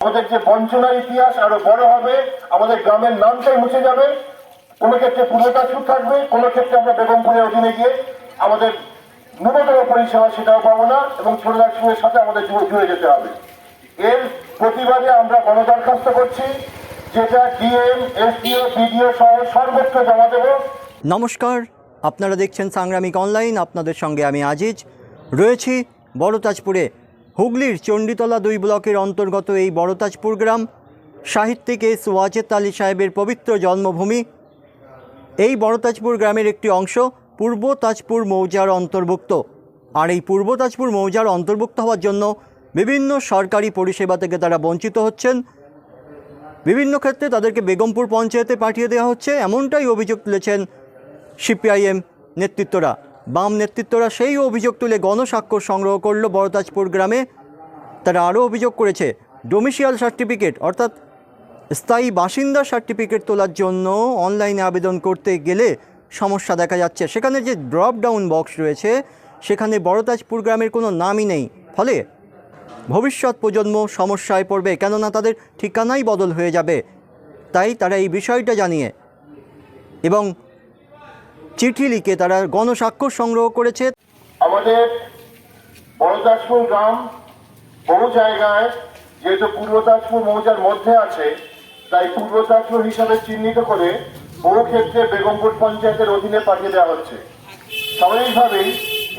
আমাদের যে বঞ্চনার ইতিহাস আরও বড় হবে, আমাদের গ্রামের নামটাই মুছে যাবে। কোনো ক্ষেত্রে পূর্বতাজপুর থাকবে, কোনো ক্ষেত্রে আমরা বেগমপুরের অধীনে গিয়ে আমাদের ন্যূনতম পরিষেবা সেটাও পাবো না এবং ছোট সাথে আমাদের জুড়ে যেতে হবে। এর প্রতিবাদে আমরা গণদরখাস্ত করছি, যেটা ডিএম, এসডিও, বিডিও সহ সর্বত্র জমা দেবো। নমস্কার, আপনারা দেখছেন সাংগ্রামিক অনলাইন, আপনাদের সঙ্গে আমি আজিজ। রয়েছি বড়তাজপুরে হুগলির চণ্ডীতলা দুই ব্লকের অন্তর্গত এই বড়তাজপুর গ্রাম, সাহিত্যিক এস ওয়াজেদ আলী সাহেবের পবিত্র জন্মভূমি। এই বড়তাজপুর গ্রামের একটি অংশ পূর্ব তাজপুর মৌজার অন্তর্ভুক্ত। আর এই পূর্ব তাজপুর মৌজার অন্তর্ভুক্ত হওয়ার জন্য বিভিন্ন সরকারি পরিষেবা থেকে তারা বঞ্চিত হচ্ছেন। বিভিন্ন ক্ষেত্রে তাদেরকে বেগমপুর পঞ্চায়েতে পাঠিয়ে দেওয়া হচ্ছে, এমনটাই অভিযোগ তুলেছেন সিপিআইএম নেতৃত্বরা। বাম নেতৃত্বরা সেই অভিযোগ তুলে গণস্বাক্ষর সংগ্রহ করল বড়তাজপুর গ্রামে। তারা আরও অভিযোগ করেছে ডোমিসিয়াল সার্টিফিকেট, অর্থাৎ স্থায়ী বাসিন্দা সার্টিফিকেট তোলার জন্য অনলাইনে আবেদন করতে গেলে সমস্যা দেখা যাচ্ছে। সেখানে যে ড্রপ ডাউন বক্স রয়েছে, সেখানে বড়তাজপুর গ্রামের কোনো নামই নেই। ফলে ভবিষ্যৎ প্রজন্ম সমস্যায় পড়বে, কেননা তাদের ঠিকানাই বদল হয়ে যাবে। তাই তারা এই বিষয়টা জানিয়ে এবং চিঠি লিখে তারা গণস্বাক্ষর সংগ্রহ করেছে। আমাদের বড়দাসপুর গ্রাম বহু জায়গায় যেহেতু পূর্বতাজপুর মৌজার মধ্যে আছে, তাই পূর্বতাজপুর হিসাবে চিহ্নিত করে বহু ক্ষেত্রে বেগমপুর পঞ্চায়েতের অধীনে পাঠিয়ে দেওয়া হচ্ছে। স্বাভাবিকভাবেই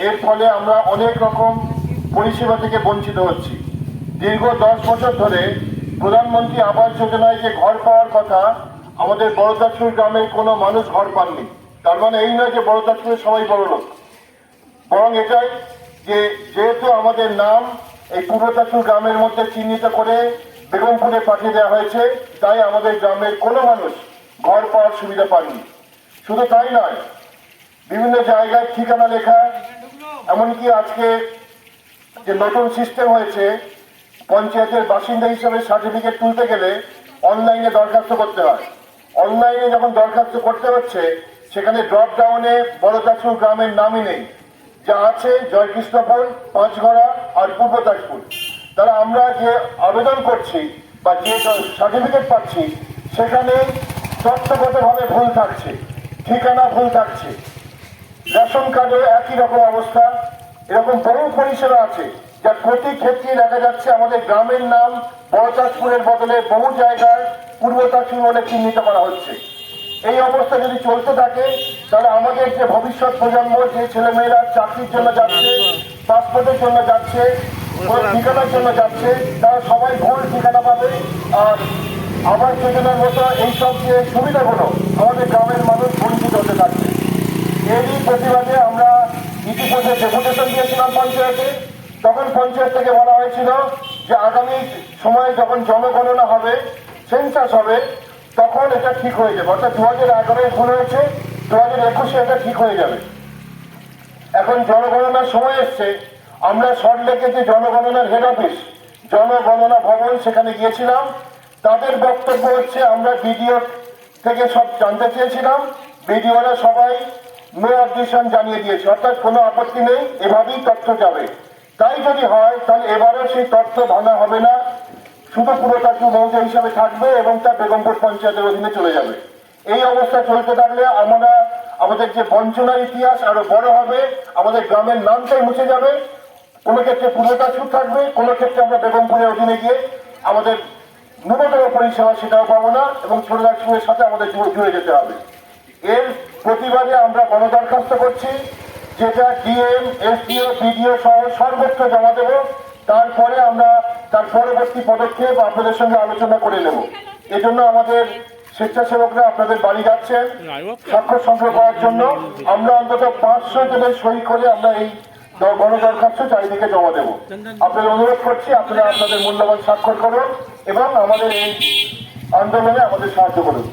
এর ফলে আমরা অনেক রকম পরিষেবা থেকে বঞ্চিত হচ্ছি। দীর্ঘ দশ বছর ধরে প্রধানমন্ত্রী আবাস যোজনায় যে ঘর পাওয়ার কথা, আমাদের বড়দাসপুর গ্রামের কোনো মানুষ ঘর পাননি। তার মানে এই নয় যে বড়দাসপুরের সবাই বড় লোক। বরং এটাই যে যেহেতু আমাদের নাম এই পূর্ব পূর্বতাচুর গ্রামের মধ্যে চিহ্নিত করে বেগমপুরে পাঠিয়ে দেওয়া হয়েছে, তাই আমাদের গ্রামের কোনো মানুষ ঘর পাওয়ার সুবিধা পাননি। শুধু তাই নয়, বিভিন্ন জায়গায় ঠিকানা লেখা, এমনকি আজকে যে নতুন সিস্টেম হয়েছে, পঞ্চায়েতের বাসিন্দা হিসেবে সার্টিফিকেট তুলতে গেলে অনলাইনে দরখাস্ত করতে হয়। অনলাইনে যখন দরখাস্ত করতে হচ্ছে সেখানে ড্রপ ডাউনে বড়দাসপুর গ্রামের নামই নেই, যা আছে জয়কৃষ্ণপুর পাঁচঘড়া আর পূর্ব দাসপুর তাহলে আমরা যে আবেদন করছি বা যে সার্টিফিকেট পাচ্ছি, সেখানে তথ্যগতভাবে ভুল থাকছে, ঠিকানা ভুল থাকছে। রেশন কার্ডে একই রকম অবস্থা, এরকম বহু পরিষেবা আছে, যা প্রতি ক্ষেত্রে দেখা যাচ্ছে আমাদের গ্রামের নাম বড়চাঁদপুরের বদলে বহু জায়গায় পূর্ব চাঁদপুর বলে চিহ্নিত করা হচ্ছে। এই অবস্থা যদি চলতে থাকে, তাহলে আমাদের যে ভবিষ্যৎ প্রজন্ম, যে ছেলেমেয়েরা চাকরির জন্য যাচ্ছে, পাসপোর্টের জন্য যাচ্ছে ঠিকানার জন্য যাচ্ছে, তারা সবাই ভুল ঠিকানা পাবে। আর আবাস যোজনার মতো এইসব যে সুবিধাগুলো আমাদের গ্রামের মানুষ বঞ্চিত হতে থাকছে। এরই প্রতিবাদে আমরা ইতিমধ্যে ডেপুটেশন দিয়েছিলাম পঞ্চায়েতে। তখন পঞ্চায়েত থেকে বলা হয়েছিল যে আগামী সময়ে যখন জনগণনা হবে, সেন্সাস হবে তখন এটা ঠিক হয়ে যাবে। অর্থাৎ দু হাজার এগারোয় ভুল হয়েছে দু হাজার একুশে এটা ঠিক হয়ে যাবে। এখন জনগণনার সময় এসছে। আমরা সল্টলেকে যে জনগণনার হেড অফিস জনগণনা ভবন সেখানে গিয়েছিলাম। তাদের বক্তব্য হচ্ছে, আমরা বিডিও থেকে সব জানতে চেয়েছিলাম। বিডিওরা সবাই নো অবজেকশন জানিয়ে দিয়েছে। অর্থাৎ কোনো আপত্তি নেই, এভাবেই তথ্য যাবে। তাই যদি হয়, তাহলে এবারও সেই তথ্য ভাঙা হবে না। শুধু পুরোটাকু মৌজা হিসাবে থাকবে এবং তা বেগমপুর পঞ্চায়েতের অধীনে চলে যাবে। এই অবস্থা চলতে থাকলে আমরা আমাদের যে বঞ্চনার ইতিহাস আরও বড় হবে, আমাদের গ্রামের নামটাই মুছে যাবে। কোনো ক্ষেত্রে পূর্বতাজপুর থাকবে, কোনো ক্ষেত্রে আমরা বেগমপুরের অধীনে গিয়ে আমাদের ন্যূনতম পরিষেবা সেটাও পাবো না এবং ছোট দাসপুরের সাথে আমাদের জুড়ে যেতে হবে। এর প্রতিবাদে আমরা গণদরখাস্ত করছি, যেটা ডিএম, এসডিও, বিডিও সহ সর্বত্র জমা দেবো। তারপরে আমরা তার পরবর্তী পদক্ষেপ আপনাদের সঙ্গে আলোচনা করে নেব। এজন্য আমাদের স্বেচ্ছাসেবকরা আপনাদের বাড়ি যাচ্ছেন। স্বাক্ষর সংগ্রহ করার জন্য আমরা অন্তত পাঁচশো জনের সই করে আমরা এই গণদরখাস্ত চারিদিকে জমা দেব। আপনাদের অনুরোধ করছি, আপনারা আপনাদের মূল্যবান স্বাক্ষর করুন এবং আমাদের এই আন্দোলনে আমাদের সাহায্য করুন।